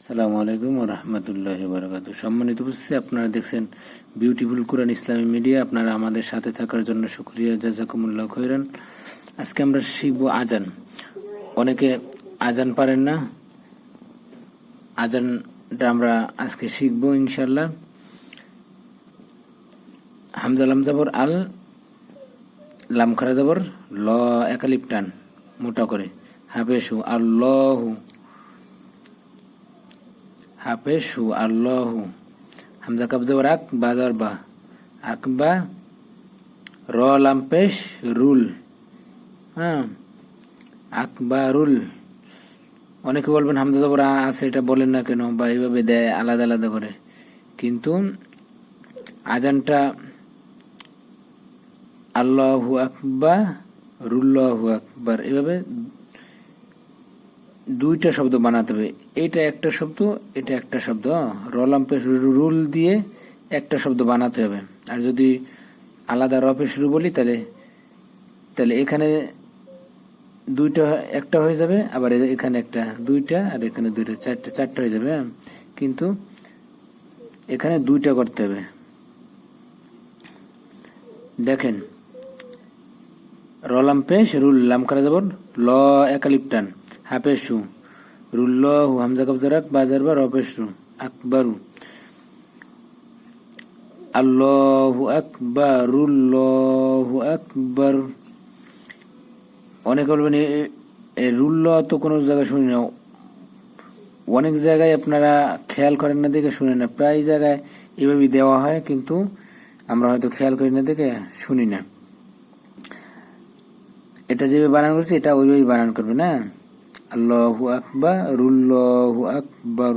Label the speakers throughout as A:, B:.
A: আসসালামু আলাইকুম রহমতুল্লাহ বারকাত সম্মানিত উপস্থিতি, আপনারা দেখছেন বিউটিফুল কোরআন ইসলামী মিডিয়া আপনারা আমাদের সাথে থাকার জন্য শুক্রিয়া, জাজাকুমুল্লাহ খৈরান আজকে আমরা শিখব আজান। অনেকে আজান পারেন না। আজানটা আমরা আজকে শিখব ইনশাল্লাহ হামজা লাম জাবর, আল লাম খারা জাবর, ল একালিপ মোটা করে। হাফেসু হাফেশু আল্লাহু হামজা কাবজাবার আক বাজার বা আকবা র লাম্পেশ রুল হ্যাঁ আকবারুল অনেকে বলবেন, হামজা জবর আছে, এটা বলেন না কেন? বা এইভাবে দেয়, আলাদা আলাদা করে। কিন্তু আজানটা আল্লাহু আকবার, রুল্লাহু আকবার, এভাবে দুইটা শব্দ বানাতে হবে। এটা একটা শব্দ, এটা একটা শব্দ। রলাম পেশ রুল দিয়ে একটা শব্দ বানাতে হবে। আর যদি আলাদা রপে শুরু বলি, তাহলে তাহলে এখানে দুইটা একটা হয়ে যাবে, আবার এখানে একটা দুইটা, আর এখানে দুইটা, চারটা চারটা হয়ে যাবে? কিন্তু এখানে দুইটা করতে হবে। দেখেন রলাম পেশ রুল লাম করা যাব ল একালিপটান। হাফেশু রুল্লাহু হামজা কবজারাক বাজার বা রপেশু আকবারু। আল্লাহু আকবারুল্লাহু আকবার। অনেক বলবেন রুল্লাহ তো কোনো জায়গায় শুনি না। অনেক জায়গায় আপনারা খেয়াল করেন না দেখে শুনেন না। প্রায় জায়গায় এভাবে দেওয়া হয়, কিন্তু আমরা হয়তো খেয়াল করি না দেখে শুনি না। এটা যেভাবে বানান করছে, এটা ওইভাবেই বানান করবে না? আল্লাহু আকবার রুল্লাহু আকবার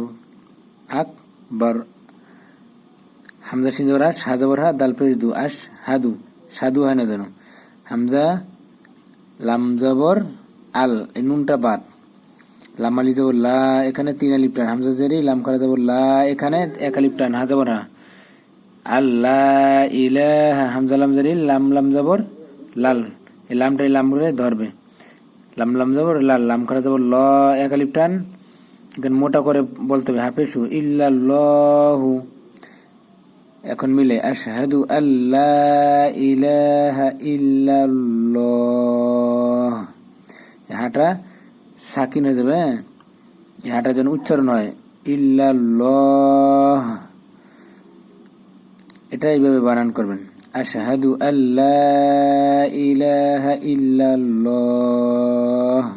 A: আকবার হামজা সিন্দর আস হাজাবর হা দাল পেশ দু আস হাদু সাধু হয় না যেন? হামজা লাম জবর আল এই নুনটা বাদ। লাম আলি জবর লা এখানে তিন আলিপ টান। হামজা জেরি লাম করা জবর লা এখানে এক আলিপ টান। হা জবর হা আল্লাহ হামজা লাম জারি লাম লাম জবর লাল এই লামটা এই লাম করে ধরবে। লাম লাম জবর লাল লাম করা জবর ল এক আলিপ টান। এখানে মোটা করে বলতে হবে হাফেসু ইল্লাল্লাহু। এখন মিলে, আশহাদু আল্লাহ ইলাহা এই হাঁটা সাকিন হয়ে যাবে হ্যাঁ? এই যেন উচ্চারণ হয়, ইল্লাল্লাহ। এটা এইভাবে বানান করবেন। আশহাদু আল্লাহ ইলাহা ইল্লাল্লাহ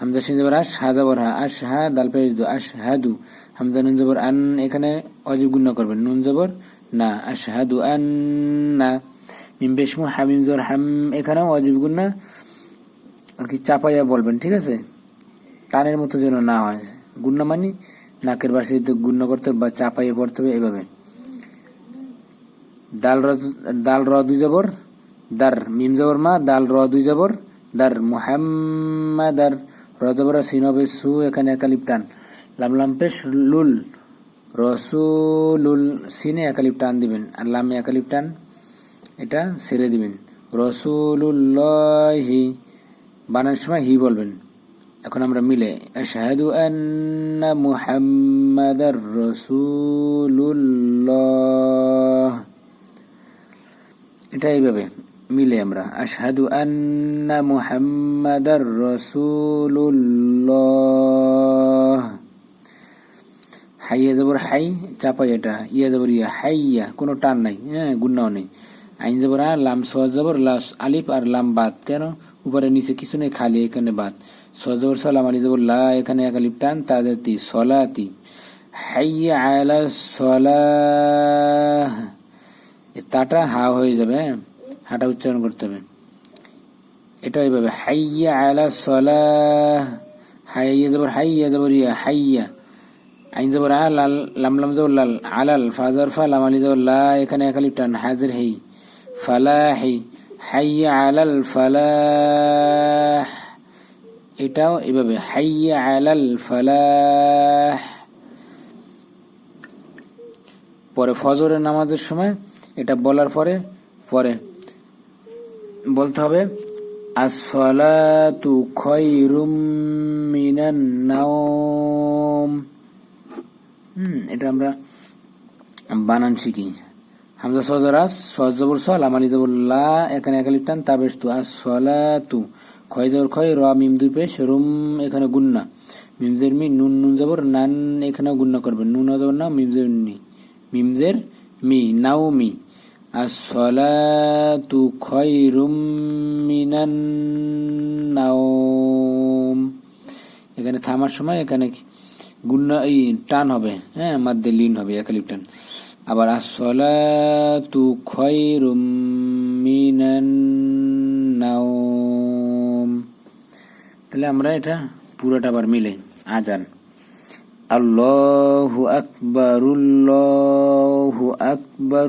A: হামজা সিন জবর আশ হা হা আশ হা দাল পেশ দু আশ হাদু হামজা নুন জবর আন এখানে অজীব গুণ করবেন। নুন জবর না. আশ হাদু আন না মিম বেশমু হামিম জবর হাম এখানেও অজীব গুণ না। আর কি চাপাইয়া বলবেন, ঠিক আছে? টানের মতো যেন না হয়। গুণ্য মানি, নাকের বাসে গুণ্য করতে হবে বা চাপাইয়ে পড়তে হবে এভাবে। দাল র দাল র দুই জবর দার মিম জবর মা দাল র দুই জবর দার মুহাম্মাদার র জবর সিন হবে সু, এখানে একালিপ টান লাম লাম পেশ লুল, রসুলুল সিনে একালিপ টান দিবেন। আর লামে একালিপ টান এটা ছেড়ে দিবেন। রসুলুল্লাহি, বানানোর সময় হি বলবেন। এখন আমরা মিলে, আশহাদু আন্না মুহাম্মাদার রাসূলুল্লাহ। এটা এইভাবে মিলে আমরা। আশহাদু আন্না মুহাম্মাদার রাসূলুল্লাহ। হাইয়া যাবর হাই, চাপাই এটা। ইয়া যাবর ইয়া, হাইয়া। কোনো টান নাই হ্যাঁ গুন্নাও নেই। আইন যাবর আ, লাম সজ যাবর, লাস আলিফ আর লাম বাদ। কেন? উপরে নিচে কিছু নেই, খালি এখানে বাদ। সজ যাবর, সালাম আলি যাবর, লা, এখানে এক আলিফ টান তাদের তি সলাতি। হাইয়া আলা সলাহ। তাটা হা হয়ে যাবে হ্যাঁ হাটা উচ্চারণ করতে হবে। এটা এইভাবে হাইয়া আলা সলাহ, হাইয়া যাবর হাইয়া যাবর ইয়া, হাইয়া। আইন যাবর আ, লাল, লাম লাম যাবর লাল, আলাল ফাজার ফা, লাম, আলি যাবর লা, এখানে একালিপ টান, হাজির, হেই, ফালাহি, হাইয়া আলাল, ফালাহ। এটাও এভাবে, হাইয়া আলাল, ফালাহ। পরে ফজরের নামাজের সময় এটা বলার পরে পরে। বলতে হবে, আসসালাতু খৈরুম মিনান নাওম। এটা আমরা বানান শিখি। হামজা সজরাস সজ সল আমালি জবর লা, এখানে একালি টান তাবেশ তু আস সলা তু ক্ষয় জবর ক্ষয় র, মিম দুই পেশ, রুম এখানে গুন্না মিমজের মি, নুন নুন জবর, নান এখানে গুন্না করবেন নুন জবর না মিমজের নি। মিমজের মি, নাও মি। আস সলা তু ক্ষয় রুম মিনান নাওম এখানে থামার সময় এখানে গুন্না এই টান হবে হ্যাঁ মাদ্দে লিন হবে, একালিপ টান। আবার আসসালাতু খায়রুম মিনান নাওম। তাহলে আমরা এটা পুরোটা আবার মিলে, আজান। আল্লাহু আকবার আল্লাহু আকবার।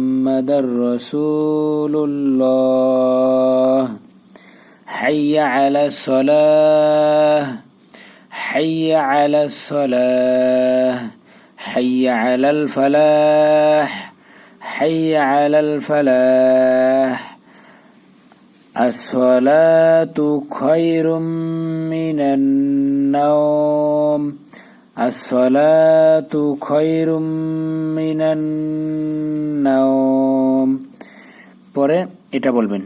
A: محمد رسول الله. حي على الصلاة. حي على الصلاة. حي على الفلاح. حي على الفلاح. الصلاة خير من النوم. الصلاة خير من النوم. পরে এটা বলবেন,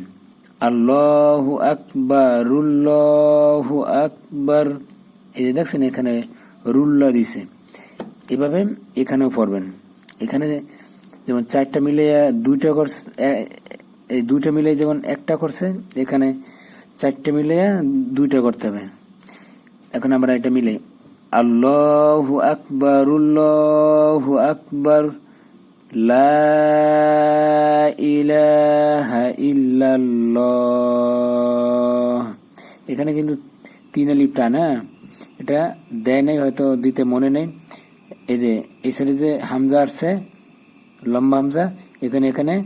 A: আল্লাহু আকবার উল্লাহু আকবার। এই যে দেখছেন এখানে রুল্লা দিছে। এভাবে এখানেও পড়বেন। এখানে যেমন চারটা মিলে দুইটা করছে এই দুইটা মিলে যেমন একটা করছে, এখানে চারটে মিলে দুইটা করতে হবে। এখন আমরা এটা মিলে আল্লাহু আকবার উল্লাহু আকবার। লা ইলাহা ইল্লাল্লাহ। এখানে কিন্তু তিন আলিপ টান হ্যাঁ? এটা দেয় নাই, হয়তো দিতে মনে নেই। এই যে, এই সাইডে যে হামজা আসছে, লম্বা হামজা, এখানে এখানে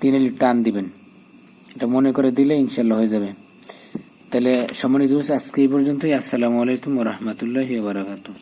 A: তিন আলিপ টান দিবেন। এটা মনে করে দিলে ইনশাল্লাহ হয়ে যাবে। তাহলে সম্মানিত আজকে এই পর্যন্তই। আসসালামু আলাইকুম রহমতুল্লাহ বারাকাতু